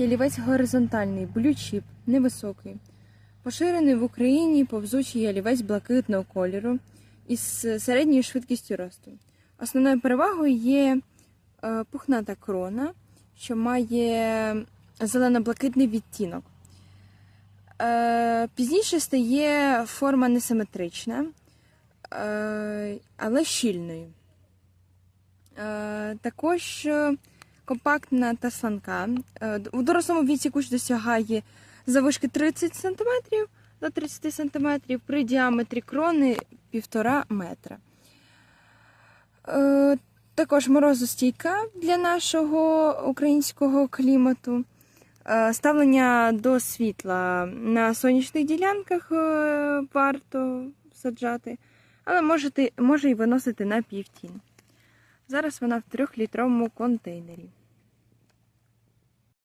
Ялівець горизонтальний, блючіп, невисокий. Поширений в Україні повзучий ялівець блакитного кольору із середньою швидкістю росту. Основною перевагою є е, пухната крона, що має зелено-блакитний відтінок. Е, Пізніше стає форма несиметрична, е, але щільною. Також компактна та сланка. Е, У дорослому віці кущ досягає завишки 30 см до 30 см, при діаметрі крони 1,5 метра. Е, Також морозостійка для нашого українського клімату. Е, Ставлення до світла на сонячних ділянках варто саджати, але можете, може і виносити на півтін. Зараз вона в трьохлітровому контейнері.